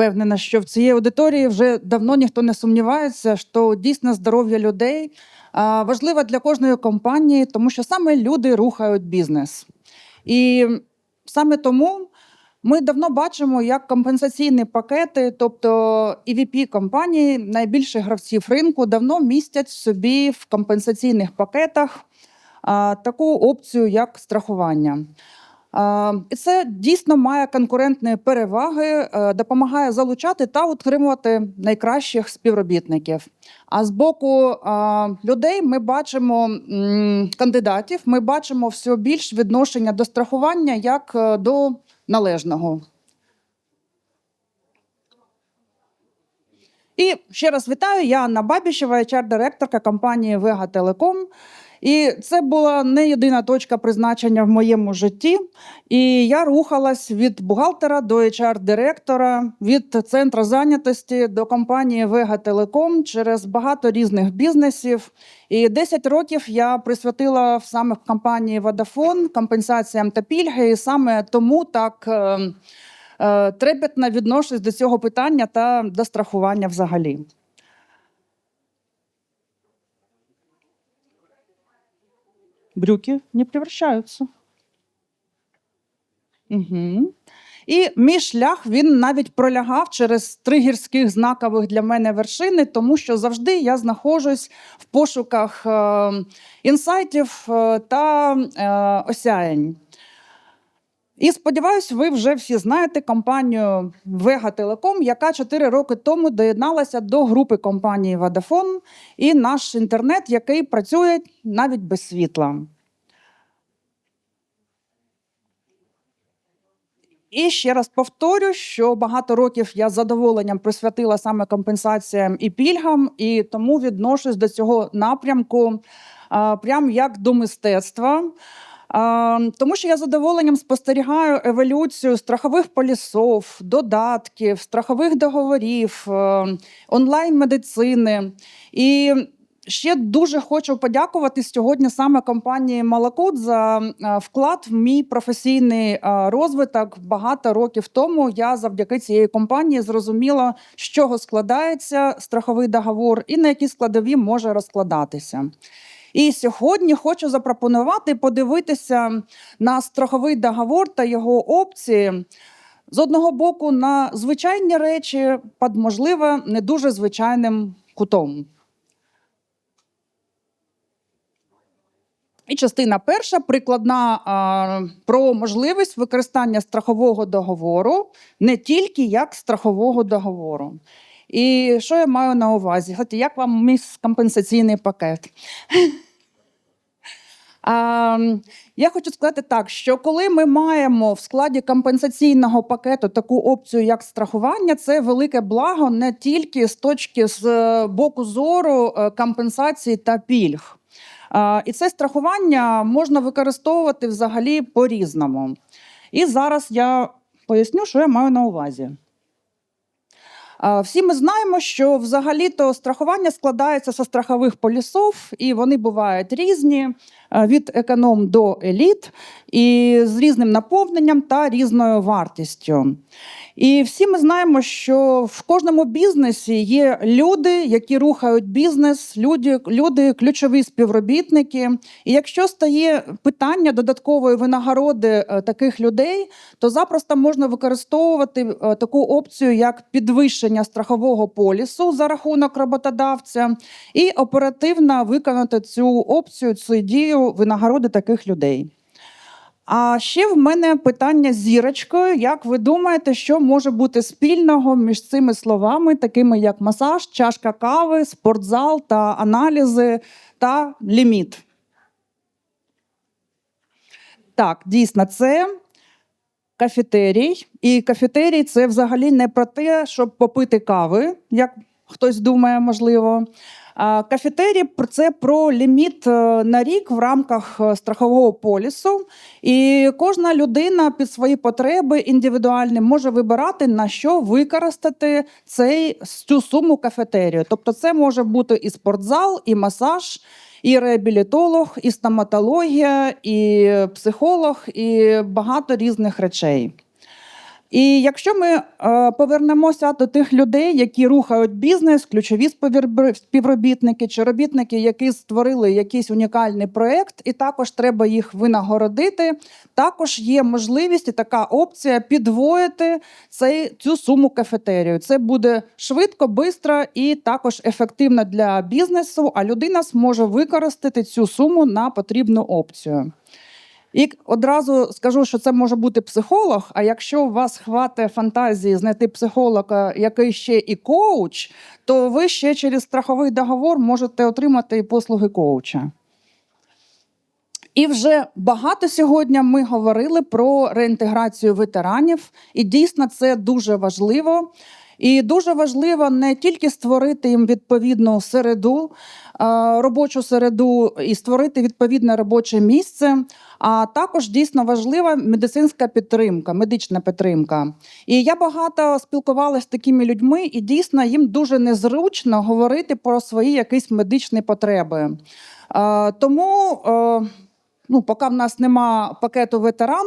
впевнена, що в цій аудиторії вже давно ніхто не сумнівається, що дійсно здоров'я людей важливе для кожної компанії, тому що саме люди рухають бізнес. І саме тому ми давно бачимо, як компенсаційні пакети, тобто evp компанії, найбільших гравців ринку, давно містять собі в компенсаційних пакетах таку опцію, як страхування. І це дійсно має конкурентні переваги, е, допомагає залучати та утримувати найкращих співробітників. А з боку людей ми бачимо кандидатів, ми бачимо все більш відношення до страхування як е, до належного. І ще раз вітаю. Я Анна Бабішева, HR-директорка компанії Вега Телеком. І це була не єдина точка призначення в моєму житті. І я рухалась від бухгалтера до HR-директора, від центру зайнятості до компанії Вега Телеком через багато різних бізнесів. І 10 років я присвятила саме в компанії Водафон компенсаціям та пільги. І саме тому так е, е, трепетно відношусь до цього питання та до страхування взагалі. Брюки не превращаються. Угу. І мій шлях він навіть пролягав через три гірських знакових для мене вершини, тому що завжди я знаходжусь в пошуках е, інсайтів та е, осяянь. І сподіваюся, ви вже всі знаєте компанію Vega Telecom, яка 4 роки тому доєдналася до групи компанії Vodafone і наш інтернет, який працює навіть без світла. І ще раз повторю, що багато років я з задоволенням присвятила саме компенсаціям і пільгам, і тому відношусь до цього напрямку прям як до мистецтва. Тому що я задоволенням спостерігаю еволюцію страхових полісов, додатків, страхових договорів, е, онлайн-медицини. І ще дуже хочу подякувати сьогодні саме компанії Малакут за е, вклад в мій професійний е, розвиток. Багато років тому я завдяки цієї компанії зрозуміла, з чого складається страховий договор і на які складові може розкладатися. І сьогодні хочу запропонувати подивитися на страховий договор та його опції. З одного боку, на звичайні речі, під, можливо, не дуже звичайним кутом. І частина перша прикладна а, про можливість використання страхового договору не тільки як страхового договору. І що я маю на увазі? Знаєте, як вам мій компенсаційний пакет? А, я хочу сказати так, що коли ми маємо в складі компенсаційного пакету таку опцію, як страхування, це велике благо не тільки з точки з е, боку зору е, компенсації та пільг. А, і це страхування можна використовувати взагалі по-різному. І зараз я поясню, що я маю на увазі. Всі ми знаємо, що взагалі-то страхування складається зі страхових полісов, і вони бувають різні е, від економ до еліт, і з різним наповненням та різною вартістю. І всі ми знаємо, що в кожному бізнесі є люди, які рухають бізнес, люди, люди ключові співробітники. І якщо стає питання додаткової винагороди е, таких людей, то запросто можна використовувати е, таку опцію, як підвищення страхового полісу за рахунок роботодавця, і оперативно виконати цю опцію, цю дію винагороди таких людей. А ще в мене питання зірочкою. Як ви думаєте, що може бути спільного між цими словами, такими як масаж, чашка кави, спортзал та аналізи та ліміт? Так, дійсно, це кафетерій. І кафетерій це взагалі не про те, щоб попити кави, як хтось думає, можливо. А Кафетерій це про ліміт е, на рік в рамках е, страхового полісу, і кожна людина під свої потреби індивідуальні може вибирати на що використати цей цю суму кафетерію. Тобто, це може бути і спортзал, і масаж, і реабілітолог, і стоматологія, і психолог, і багато різних речей. І якщо ми е, повернемося до тих людей, які рухають бізнес, ключові співробі- співробітники чи робітники, які створили якийсь унікальний проект, і також треба їх винагородити. Також є можливість і така опція підвоїти цей, цю суму кафетерію. Це буде швидко, швидко і також ефективно для бізнесу. А людина зможе використати цю суму на потрібну опцію. І одразу скажу, що це може бути психолог. А якщо у вас хватає фантазії знайти психолога, який ще і коуч, то ви ще через страховий договор можете отримати і послуги коуча. І вже багато сьогодні ми говорили про реінтеграцію ветеранів, і дійсно це дуже важливо. І дуже важливо не тільки створити їм відповідну середу, е, робочу середу і створити відповідне робоче місце, а також дійсно важлива медицинська підтримка, медична підтримка. І я багато спілкувалася з такими людьми, і дійсно їм дуже незручно говорити про свої якісь медичні потреби. Е, Тому. Ну, поки в нас нема пакету ветеран,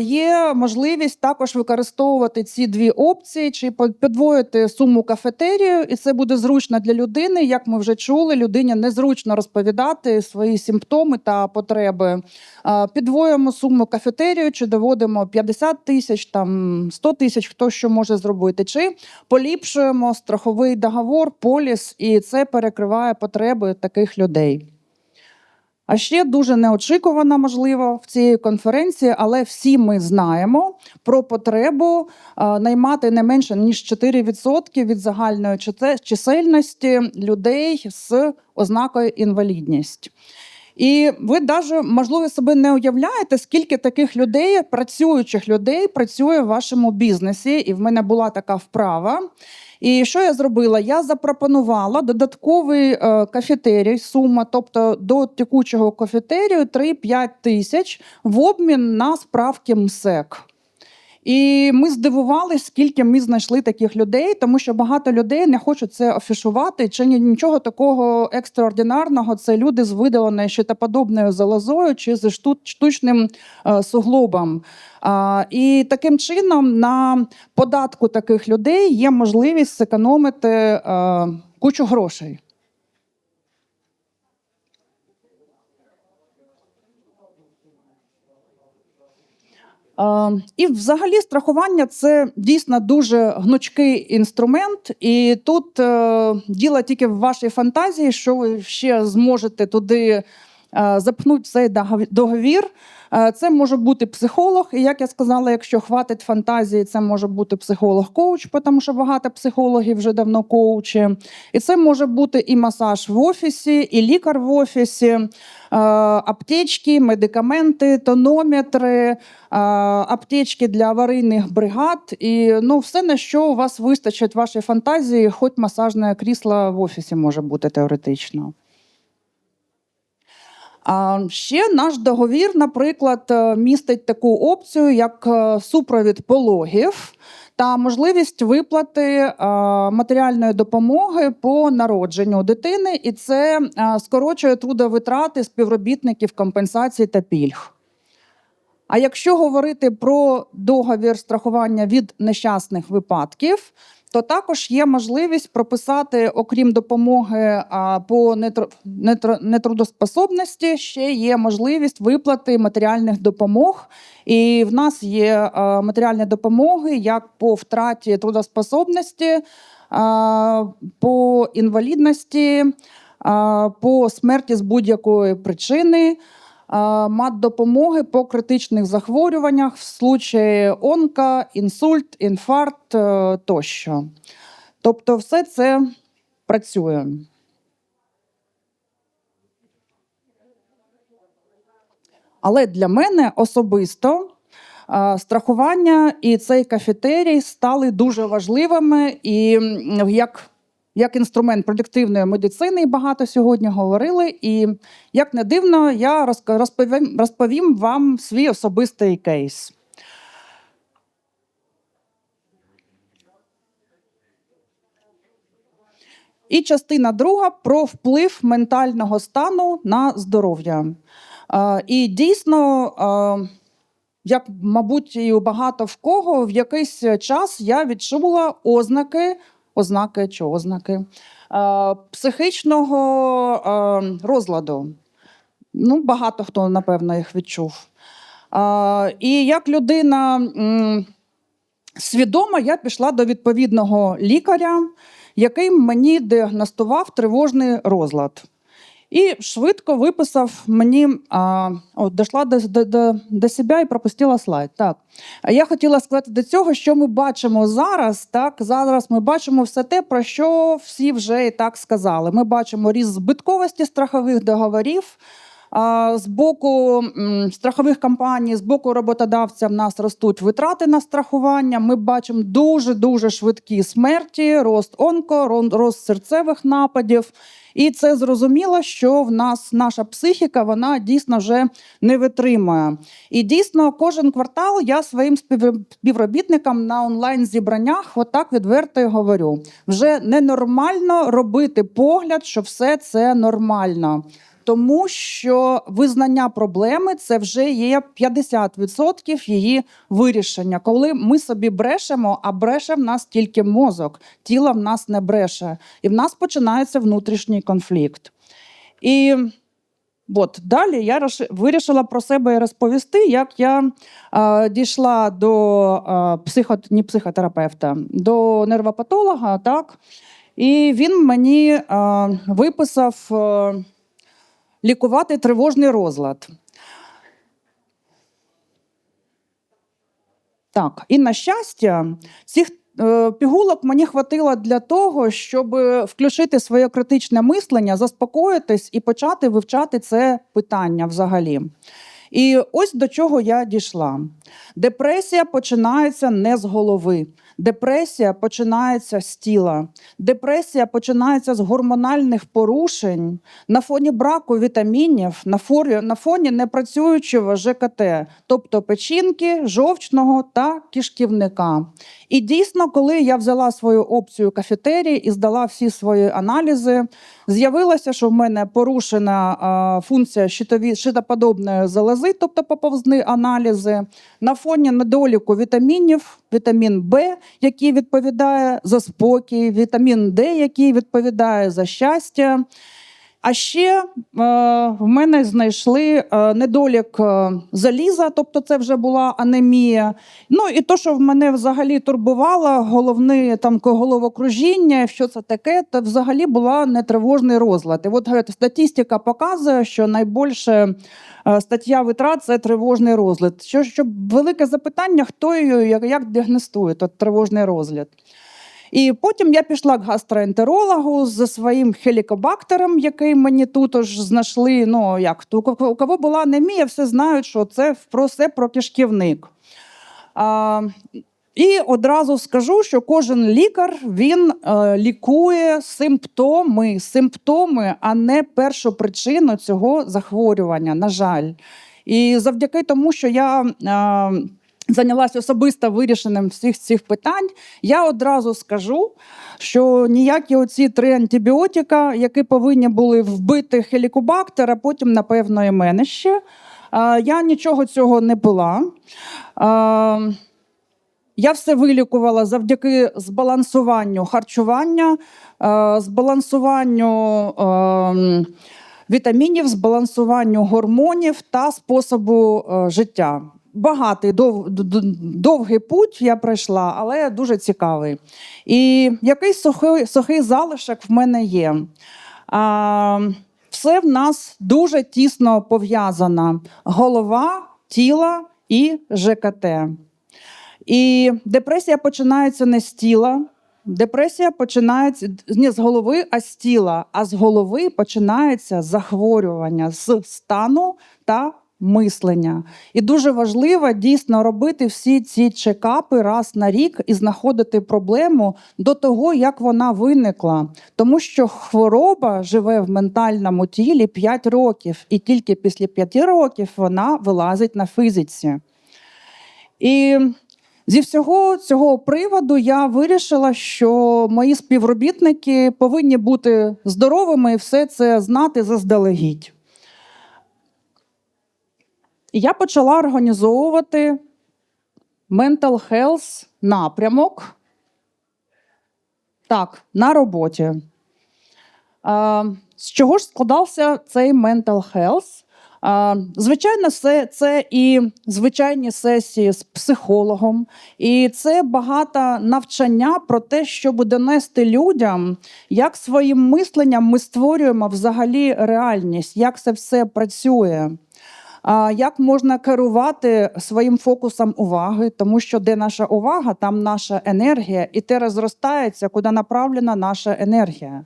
є можливість також використовувати ці дві опції, чи подвоїти суму кафетерію, і це буде зручно для людини. Як ми вже чули, людині незручно розповідати свої симптоми та потреби. А, Підвоюємо суму кафетерію, чи доводимо 50 тисяч, там 100 тисяч, хто що може зробити, чи поліпшуємо страховий договор, поліс, і це перекриває потреби таких людей. А ще дуже неочікувано, можливо, в цій конференції, але всі ми знаємо про потребу е, наймати не менше ніж 4% від загальної чисельності людей з ознакою інвалідність. І ви навіть, можливо, собі не уявляєте, скільки таких людей, працюючих людей, працює в вашому бізнесі. І в мене була така вправа. І що я зробила? Я запропонувала додатковий е, кафетерій, сума, тобто до текучого кафетерію 3-5 тисяч в обмін на справки МСЕК. І ми здивувалися, скільки ми знайшли таких людей, тому що багато людей не хочуть це афішувати. Чи ні- нічого такого екстраординарного. Це люди з видаленою щитоподобною залозою чи з шту- штучним е, суглобом. І таким чином на податку таких людей є можливість зекономити е, кучу грошей. Е, І взагалі страхування це дійсно дуже гнучкий інструмент, і тут е, діло тільки в вашій фантазії, що ви ще зможете туди е, запхнути цей договір. Е, Це може бути психолог, і як я сказала, якщо хватить фантазії, це може бути психолог-коуч, тому що багато психологів вже давно коучі. І це може бути і масаж в офісі, і лікар в офісі, е, аптечки, медикаменти, тонометри, аптечки для аварійних бригад. І ну, все, на що у вас вистачить вашої фантазії, хоч масажне крісло в офісі може бути теоретично. Ще наш договір, наприклад, е, містить таку опцію, як е, супровід пологів та можливість виплати е, матеріальної допомоги по народженню дитини, і це скорочує трудовитрати співробітників компенсацій та пільг. А якщо говорити про договір страхування від нещасних випадків, то також є можливість прописати, окрім допомоги по нетр- нетр- нетрудоспособності, ще є можливість виплати матеріальних допомог. І в нас є матеріальні допомоги як по втраті трудоспособності, по інвалідності, по смерті з будь-якої причини. А, мат допомоги по критичних захворюваннях в случаї онка, інсульт, інфаркт е, тощо. Тобто, все це працює. Але для мене особисто е, страхування і цей кафетерій стали дуже важливими і як. Як інструмент предиктивної медицини, багато сьогодні говорили. І як не дивно, я розповім, розповім вам свій особистий кейс. І частина друга про вплив ментального стану на здоров'я. І дійсно, як, мабуть, і багато в кого, в якийсь час я відчула ознаки, ознаки чи ознаки е, психічного е, розладу. Ну, багато хто, напевно, їх відчув. Е, і як людина свідома, я пішла до відповідного лікаря, який мені діагностував тривожний розлад. І швидко виписав мені, а, от, дійшла до, до, до, до себе і пропустила слайд. Так. Я хотіла сказати до цього, що ми бачимо зараз. Так, зараз ми бачимо все те, про що всі вже і так сказали. Ми бачимо ріст збитковості страхових договорів. З боку страхових компаній, з боку роботодавця в нас ростуть витрати на страхування. Ми бачимо дуже дуже швидкі смерті, рост онко, рост серцевих нападів. І це зрозуміло, що в нас наша психіка вона дійсно вже не витримує. І дійсно, кожен квартал я своїм спів- співробітникам на онлайн зібраннях отак відверто й говорю: вже ненормально робити погляд, що все це нормально. Тому що визнання проблеми це вже є 50% її вирішення. Коли ми собі брешемо, а бреше в нас тільки мозок, тіло в нас не бреше, і в нас починається внутрішній конфлікт. І от далі я вирішила про себе розповісти, як я е, дійшла до е, психо, не психотерапевта, до нервопатолога, так. І він мені е, виписав е, лікувати тривожний розлад. Так, і на щастя, цих е, пігулок мені хватило для того, щоб включити своє критичне мислення, заспокоїтись і почати вивчати це питання взагалі. І ось до чого я дійшла. Депресія починається не з голови. Депресія починається з тіла. Депресія починається з гормональних порушень на фоні браку вітамінів, на фоні, на фоні непрацюючого ЖКТ, тобто печінки, жовчного та кишківника. І дійсно, коли я взяла свою опцію кафетерії і здала всі свої аналізи, з'явилося, що в мене порушена функція щитоподобної залози, тобто поповзні аналізи. На фоні недоліку вітамінів, вітамін Б, який відповідає за спокій, вітамін Д, який відповідає за щастя. А ще е, в мене знайшли е, недолік е, заліза, тобто це вже була анемія. Ну і то, що в мене взагалі турбувало, головне там головокружіння, що це таке, то взагалі була нетривожний розлад. І от статистика показує, що найбільше стаття витрат це тривожний розлад. Що, що велике запитання, хто її як, як діагностує тривожний розлад. І потім я пішла к гастроентерологу зі своїм хелікобактером, який мені тут ж знайшли. Ну як у кого була анемія, все знають, що це про все про кишківник. А, і одразу скажу, що кожен лікар він е, лікує симптоми, симптоми, а не першу причину цього захворювання. На жаль. І завдяки тому, що я. Е, Зайнялася особисто вирішенням всіх цих питань. Я одразу скажу, що ніякі оці три антибіотика, які повинні були вбити хелікобактер, а потім, напевно, і мене ще. Я нічого цього не пила. Я все вилікувала завдяки збалансуванню харчування, збалансуванню вітамінів, збалансуванню гормонів та способу е, життя. Багатий дов, довгий путь я пройшла, але дуже цікавий. І якийсь сухий, сухий залишок в мене є. А, все в нас дуже тісно пов'язано: голова, тіло і ЖКТ. І депресія починається не з тіла. Депресія починається не з голови, а з тіла. А з голови починається захворювання з стану та мислення. І дуже важливо дійсно робити всі ці чекапи раз на рік і знаходити проблему до того, як вона виникла. Тому що хвороба живе в ментальному тілі 5 років, і тільки після 5 років вона вилазить на фізиці. І зі всього цього приводу я вирішила, що мої співробітники повинні бути здоровими і все це знати заздалегідь. І я почала організовувати mental health напрямок. Так, на роботі. А, з чого ж складався цей mental health? А, звичайно, це, це і звичайні сесії з психологом, і це багато навчання про те, щоб донести людям, як своїм мисленням ми створюємо взагалі реальність, як це все працює. Як можна керувати своїм фокусом уваги, тому що де наша увага, там наша енергія, і те розростається, куди направлена наша енергія.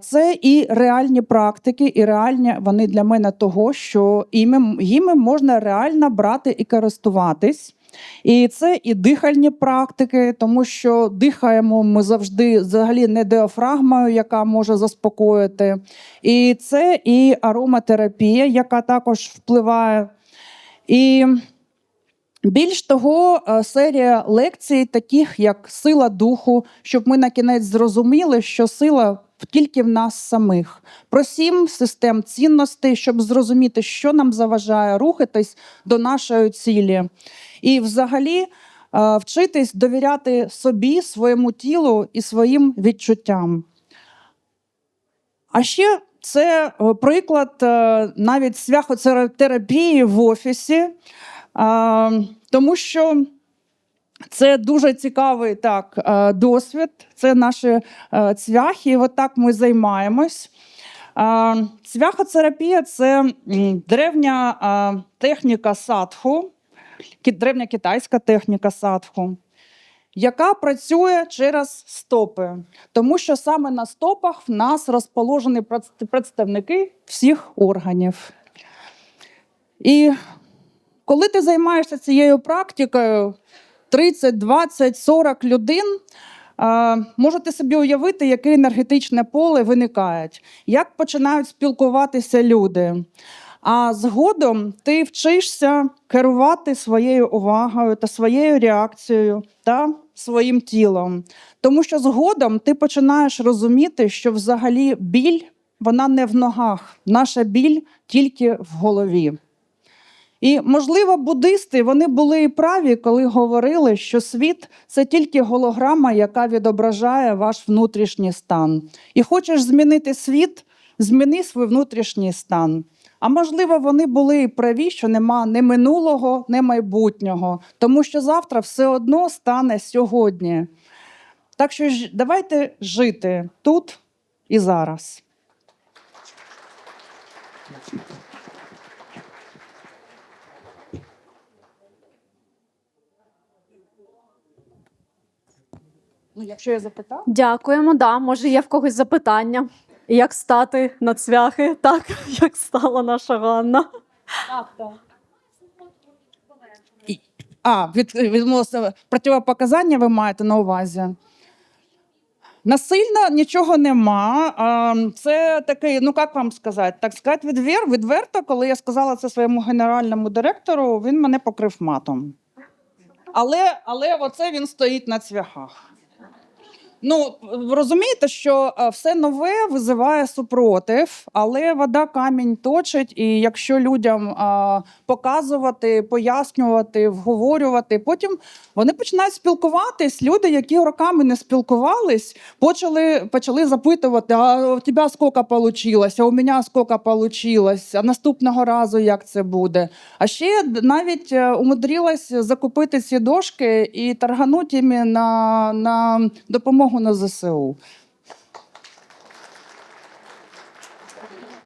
Це і реальні практики, і реальні вони для мене того, що іми, їми можна реально брати і користуватись. І це і дихальні практики, тому що дихаємо ми завжди взагалі не діафрагмою, яка може заспокоїти. І це і ароматерапія, яка також впливає. І більш того, е, серія лекцій, таких як сила духу, щоб ми на кінець зрозуміли, що сила тільки в нас самих. Про сім систем цінностей, щоб зрозуміти, що нам заважає рухатись до нашої цілі. І взагалі е, вчитись довіряти собі, своєму тілу і своїм відчуттям. А ще це е, приклад е, навіть свяхотерапії в офісі, тому що це дуже цікавий так, е, досвід. Це наші е, цвяхи. І от так ми займаємось. Е, Цвяхотерапія це древня техніка садху, древня китайська техніка садху, яка працює через стопи. Тому що саме на стопах в нас розположені представники всіх органів. І коли ти займаєшся цією практикою, 30, 20, 40 людин. Можете собі уявити, яке енергетичне поле виникає, як починають спілкуватися люди. А згодом ти вчишся керувати своєю увагою та своєю реакцією та своїм тілом. Тому що згодом ти починаєш розуміти, що взагалі біль вона не в ногах, наша біль тільки в голові. І, можливо, буддисти вони були і праві, коли говорили, що світ це тільки голограма, яка відображає ваш внутрішній стан. І хочеш змінити світ, зміни свій внутрішній стан. А можливо, вони були і праві, що нема ні минулого, ні майбутнього, тому що завтра все одно стане сьогодні. Так що давайте жити тут і зараз. Ну, якщо я запитав. Дякуємо. Да, може, є в когось запитання. Як стати на цвяхи, так як стала наша Ганна. Так, так. А, від, відносно противопоказання ви маєте на увазі. Насильно нічого нема. А, Це такий, ну як вам сказати, так сказати, відвер, відверто, коли я сказала це своєму генеральному директору, він мене покрив матом. Але, але оце він стоїть на цвяхах. Ну, розумієте, що е, все нове визиває супротив, але вода камінь точить, і якщо людям а, показувати, пояснювати, вговорювати, потім вони починають спілкуватись. Люди, які роками не спілкувались, почали, почали запитувати: а у тебе скільки вийшло, у мене скільки вийшло, а наступного разу як це буде. А ще навіть е, умудрилась закупити ці дошки і тарганути їм на, на допомогу на ЗСУ.